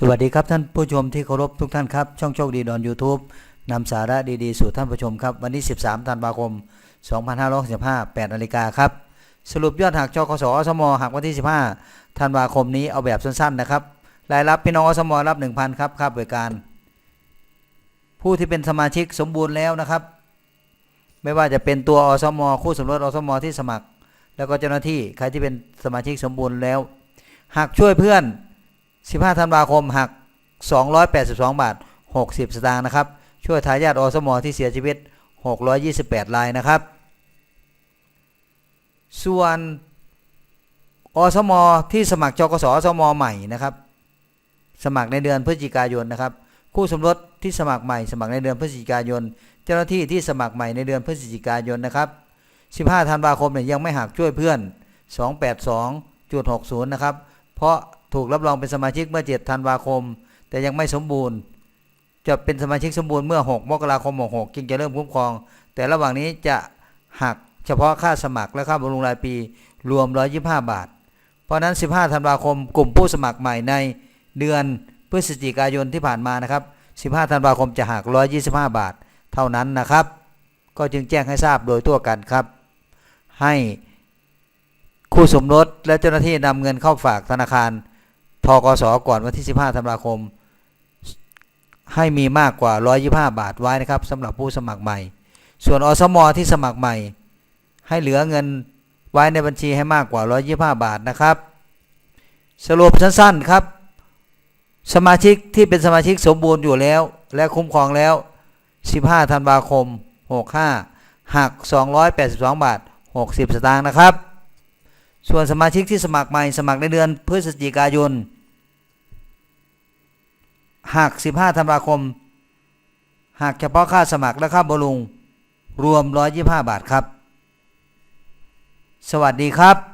สวัสดีครับท่านผู้ชมที่เคารพทุกท่านครับ ช่องโชคดีดอน YouTube นำสาระดีๆ สู่ท่านผู้ชมครับ วันที่ 13ธันวาคม 2565 8นาฬิกาครับ สรุปยอดหักจกสอสมหักวันที่ 15ธันวาคมนี้เอาแบบสั้นๆนะครับรายรับพี่น้องอสมรับ 1,000 ครับค่าบริการ ผู้ที่เป็นสมาชิกสมบูรณ์แล้วนะครับ ไม่ว่าจะเป็นตัวอสม คู่สมรสอสมที่สมัคร แล้วก็เจ้าหน้าที่ใครที่เป็นสมาชิกสมบูรณ์แล้วหากช่วยเพื่อน 15ธันวาคมหัก 282 บาท 60 สตางค์นะครับ ช่วยทายาทอสมที่เสียชีวิต 628 รายนะครับ ส่วนอสมที่สมัครจกสอสมใหม่นะครับ สมัครในเดือนพฤศจิกายนนะครับ คู่สมรสที่สมัครใหม่สมัครในเดือนพฤศจิกายน เจ้าหน้าที่ที่สมัครใหม่ในเดือนพฤศจิกายนนะครับ 15 ธันวาคมเนี่ยยังไม่หักช่วยเพื่อน 282.60 นะครับ เพราะ ถูกรับรองเป็นสมาชิกเมื่อ7ธันวาคม แต่ยังไม่สมบูรณ์ จะเป็นสมาชิกสมบูรณ์เมื่อ 6 มกราคม 66 จึงจะเริ่มคุ้มครอง แต่ระหว่างนี้จะหักเฉพาะค่าสมัครและค่าบำรุงรายปีรวม 125 บาท เพราะฉะนั้น 15 ธันวาคม กลุ่มผู้สมัครใหม่ในเดือนพฤศจิกายนที่ผ่านมานะครับ 15 ธันวาคมจะหัก 125 บาท เท่านั้นนะครับ ก็จึงแจ้งให้ทราบโดยทั่วกันครับ ให้คู่สมรสและเจ้าหน้าที่นำเงินเข้าฝากธนาคาร ทกสก่อนวันที่ 15ธันวาคม ให้มีมากกว่า 125 บาทไว้นะครับสำหรับผู้สมัครใหม่ ส่วนอสมที่สมัครใหม่ ให้เหลือเงินไว้ในบัญชีให้มากกว่า 125 บาทนะครับ สรุปสั้นๆครับ สมาชิกที่เป็นสมาชิกสมบูรณ์อยู่แล้ว และคุ้มครองแล้ว 15ธันวาคม 65หัก 282 บาท 60 สตางค์นะครับ ส่วนสมาชิกที่สมัครใหม่ สมัครในเดือนพฤศจิกายน หัก15ธันวาคมหักเฉพาะค่าสมัครและค่าบำรุง รวม 125 บาทครับ สวัสดีครับ